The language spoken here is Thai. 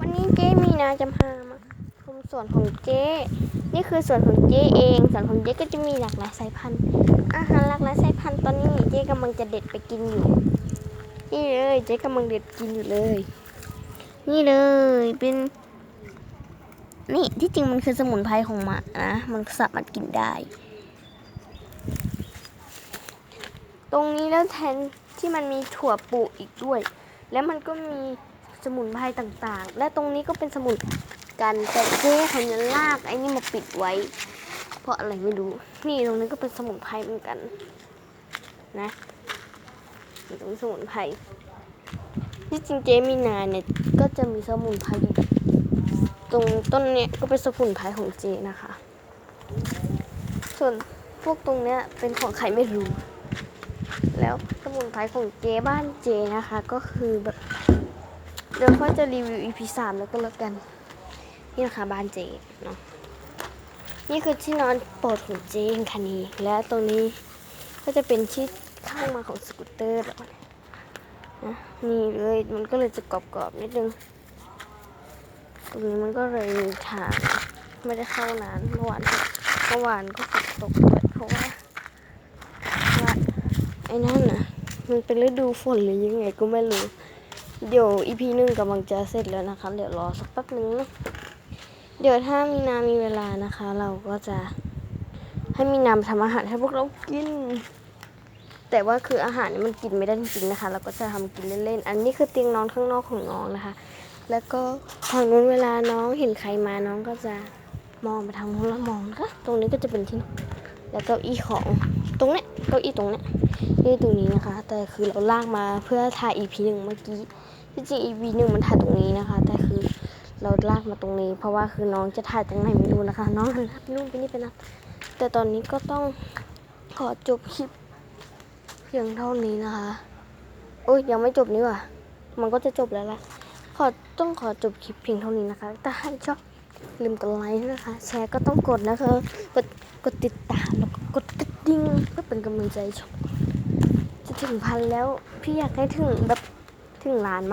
วันนี้เจ๊มีนาจะพามาชมสวนของเจ๊ นี่คือสวนของเจ๊เองสวนของเจ๊ก็จะมีหลากหลายสายพันธุ์ อาหารหลากหลายสายพันธุ์ตอนนี้เจ๊กำลังจะเด็ดไปกินอยู่ นี่เลยเจ๊กำลังเด็ดกินอยู่เลย นี่เลยเป็น นี่ที่จริงมันคือสมุนไพรของหมานะ มันสามารถกินได้ ตรงนี้แล้วแทนที่มันมีถั่วปลูกอีกด้วย แล้วมันก็มี สมุนไพรต่างๆ และตรงนี้ก็เป็นสมุนกันแต่เจ๊เขาจะลากไอ้นี่มาปิดไว้ เพราะอะไรไม่รู้ นี่ตรงนี้ก็เป็นสมุนไพรเหมือนกัน นะนี่ตรงสมุนไพรที่จริงเจมีนาเนี่ยก็จะมีสมุนไพรตรงต้นเนี้ยก็เป็นสมุนไพรของเจนะคะ ส่วนพวกตรงเนี้ยเป็นของใครไม่รู้ แล้วสมุนไพรของเจบ้านเจนะคะ ก็คือแบบ เดี๋ยวเขาจะรีวิว EP สามแล้วก็แล้วกัน นี่นะคะบ้านเจเนาะนี่คือที่นอนโปรดของเจเองค่ะนี่และตรงนี้ก็จะเป็นที่ข้างมาของสกูตเตอร์แบบนี้นะนี่เลยมันก็เลยจะกรอบๆนิดนึงตรงนี้มันก็เลยมีทางไม่ได้เข้านานเมื่อวานเมื่อวานก็ฝนตกด้วยเพราะว่าว่าไอ้นั่นน่ะ มันเป็นฤดูฝนหรือยังไงก็ไม่รู้ เดี๋ยวอีพีหนึ่งกำลังจะเสร็จแล้วนะคะ เดี๋ยวรอสักแป๊บนึงนะเดี๋ยวถ้ามีนามีเวลานะคะ เราก็จะให้มีนามทำอาหารให้พวกเรากิน แต่ว่าคืออาหารนี่มันกินไม่ได้จริงๆนะคะ เราก็จะทำกินเล่นๆ อันนี้คือเตียงนอนข้างนอกของน้องนะคะ แล้วก็ทางนู้นเวลาน้องเห็นใครมาน้องก็จะมองไปทางนู้นแล้วมองนะคะ ตรงนี้ก็จะเป็นที่นอน แล้วเก็อีของตรงเนี้ยเก้าอี้ตรงเนี้ยนี่ตรงนี้นะคะ แต่คือเราลากมาเพื่อถ่าย EP หนึ่งเมื่อกี้ที่จริง EP หนึ่งมันถ่ายตรงนี้นะคะ แต่คือเราลากมาตรงนี้ เพราะว่าคือน้องจะถ่ายตรงไหนไม่รู้นะคะ น้องหันหน้าไปนู่นไปนี่ไปนะแต่ตอนนี้ก็ต้องขอจบคลิปเพียงเท่านี้นะคะโอ้ยยังไม่จบนี่ว่ะมันก็จะจบแล้วแหละขอต้องขอจบคลิปเพียงเท่านี้นะคะถ้าใครชอบ ลืมกดไลค์นะคะ แชร์ก็ต้องกดนะคะ กดกดติดตามแล้วก็กดกระดิ่งเพื่อเป็นกำลังใจชมจะถึงพันแล้ว พี่อยากให้ถึงแบบถึงล้านมาก